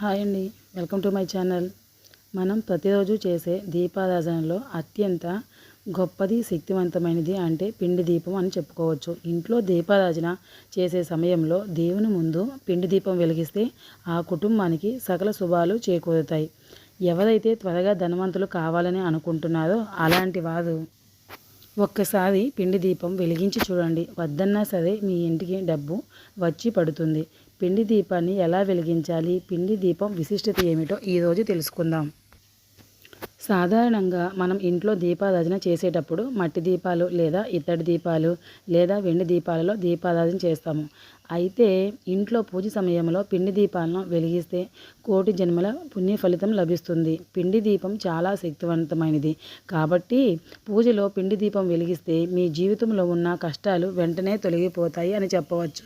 Hi అండి. Welcome to my channel. మనం ప్రతిరోజు చేసే దీపారాధనలో అత్యంత గొప్పది శక్తివంతమైనది అంటే పిండి దీపం అని చెప్పుకోవచ్చు. ఇంట్లో దీపారాధన చేసే సమయంలో దేవుని ముందు పిండి దీపం వెలిగిస్తే ఆ కుటుంబానికి సకల శుభాలు చేకూరుతాయి. ఎవరైతే త్వరగా ధనవంతులు కావాలని అనుకుంటున్నారో అలాంటి వారు ఒక్కసారి పిండి దీపం వెలిగించి చూడండి. వద్దన్నా సరే మీ ఇంటికి డబ్బు వచ్చి పడుతుంది. పిండి దీపాన్ని ఎలా వెలిగించాలి? పిండి దీపం విశిష్టత ఏమిటో ఈరోజు తెలుసుకుందాం. సాధారణంగా మనం ఇంట్లో దీపారాధన చేసేటప్పుడు మట్టి దీపాలు లేదా ఇత్తడి దీపాలు లేదా వెండి దీపాలలో దీపారాధన చేస్తాము. అయితే ఇంట్లో పూజ సమయంలో పిండి దీపాలను వెలిగిస్తే కోటి జన్మల పుణ్య ఫలితం లభిస్తుంది. పిండి దీపం చాలా శక్తివంతమైనది. కాబట్టి పూజలో పిండి దీపం వెలిగిస్తే మీ జీవితంలో ఉన్న కష్టాలు వెంటనే తొలగిపోతాయి అని చెప్పవచ్చు.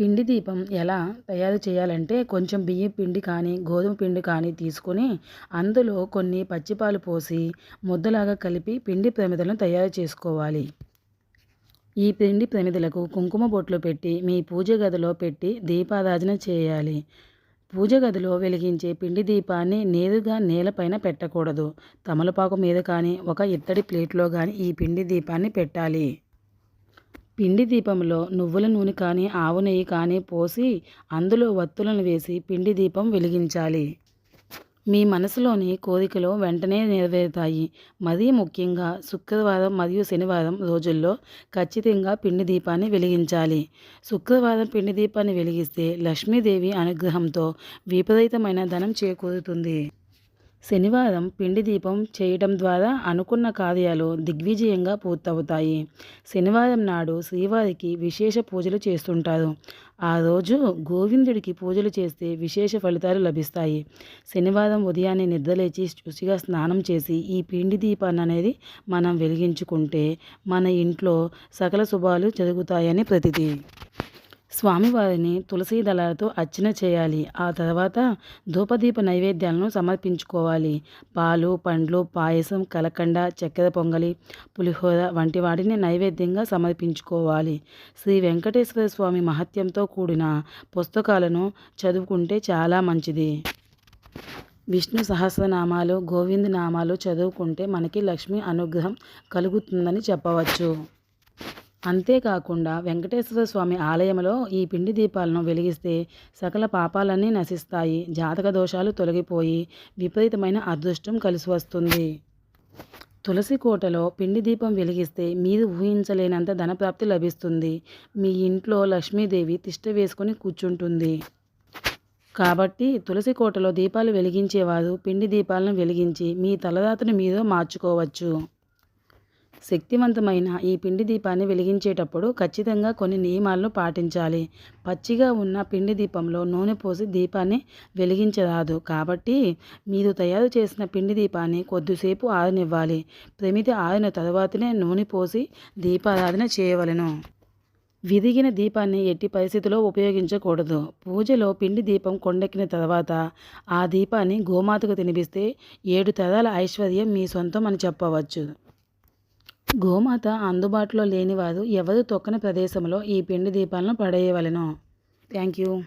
పిండి దీపం ఎలా తయారు చేయాలంటే కొంచెం బియ్యం పిండి కానీ గోధుమ పిండి కానీ తీసుకొని అందులో కొన్ని పచ్చిపాలు పోసి ముద్దలాగా కలిపి పిండి ప్రమిదలను తయారు చేసుకోవాలి. ఈ పిండి ప్రమిదలకు కుంకుమ బొట్లు పెట్టి మీ పూజ గదిలో పెట్టి దీపారాధన చేయాలి. పూజ గదిలో వెలిగించే పిండి దీపాన్ని నేరుగా నేలపైన పెట్టకూడదు. తమలపాకు మీద కానీ ఒక ఇత్తడి ప్లేట్లో కానీ ఈ పిండి దీపాన్ని పెట్టాలి. పిండి దీపంలో నువ్వుల నూనె కానీ ఆవు నెయ్యి కానీ పోసి అందులో వత్తులను వేసి పిండి దీపం వెలిగించాలి. మీ మనసులోని కోరికలు వెంటనే నెరవేరుతాయి. మరీ ముఖ్యంగా శుక్రవారం మరియు శనివారం రోజుల్లో ఖచ్చితంగా పిండి దీపాన్ని వెలిగించాలి. శుక్రవారం పిండి దీపాన్ని వెలిగిస్తే లక్ష్మీదేవి అనుగ్రహంతో విపరీతమైన ధనం చేకూరుతుంది. శనివారం పిండి దీపం చేయడం ద్వారా అనుకున్న కార్యాలు దిగ్విజయంగా పూర్తవుతాయి. శనివారం నాడు శ్రీవారికి విశేష పూజలు చేస్తుంటారు. ఆ రోజు గోవిందుడికి పూజలు చేస్తే విశేష ఫలితాలు లభిస్తాయి. శనివారం ఉదయాన్నే నిద్రలేచి శుచిగా స్నానం చేసి ఈ పిండి దీపాన్ని అనేది మనం వెలిగించుకుంటే మన ఇంట్లో సకల శుభాలు జరుగుతాయని ప్రతిదీ స్వామివారిని తులసీ దళాలతో అర్చన చేయాలి. ఆ తర్వాత ధూపదీప నైవేద్యాలను సమర్పించుకోవాలి. పాలు పండ్లు పాయసం కలకండ చక్కెర పొంగలి పులిహోర వంటి వాటిని నైవేద్యంగా సమర్పించుకోవాలి. శ్రీ వెంకటేశ్వర స్వామి మహత్యంతో కూడిన పుస్తకాలను చదువుకుంటే చాలా మంచిది. విష్ణు సహస్రనామాలు గోవింద నామాలు చదువుకుంటే మనకి లక్ష్మి అనుగ్రహం కలుగుతుందని చెప్పవచ్చు. అంతేకాకుండా వెంకటేశ్వర స్వామి ఆలయంలో ఈ పిండి దీపాలను వెలిగిస్తే సకల పాపాలన్నీ నశిస్తాయి జాతక దోషాలు తొలగిపోయి విపరీతమైన అదృష్టం కలిసి వస్తుంది. తులసి కోటలో పిండి దీపం వెలిగిస్తే మీరు ఊహించలేనంత ధనప్రాప్తి లభిస్తుంది. మీ ఇంట్లో లక్ష్మీదేవి తిష్ట వేసుకుని కూర్చుంటుంది. కాబట్టి తులసి కోటలో దీపాలు వెలిగించేవారు పిండి దీపాలను వెలిగించి మీ తలరాతను మీరు మార్చుకోవచ్చు. శక్తివంతమైన ఈ పిండి దీపాన్ని వెలిగించేటప్పుడు ఖచ్చితంగా కొన్ని నియమాలను పాటించాలి. పచ్చిగా ఉన్న పిండి దీపంలో నూనె పోసి దీపాన్ని వెలిగించరాదు. కాబట్టి మీరు తయారు చేసిన పిండి దీపాన్ని కొద్దిసేపు ఆరనివ్వాలి. ప్రమితి ఆరిన తరువాతనే నూనె పోసి దీపారాధన చేయవలను. విరిగిన దీపాన్ని ఎట్టి పరిస్థితిలో ఉపయోగించకూడదు. పూజలో పిండి దీపం కొండెక్కిన తర్వాత ఆ దీపాన్ని గోమాతకు తినిపిస్తే ఏడు తరాల ఐశ్వర్యం మీ సొంతం అని చెప్పవచ్చు. గోమాత అందుబాటులో లేనివారు ఎవరు తొక్కని ప్రదేశంలో ఈ పిండి దీపాలను పడేయవలెను. Thank you.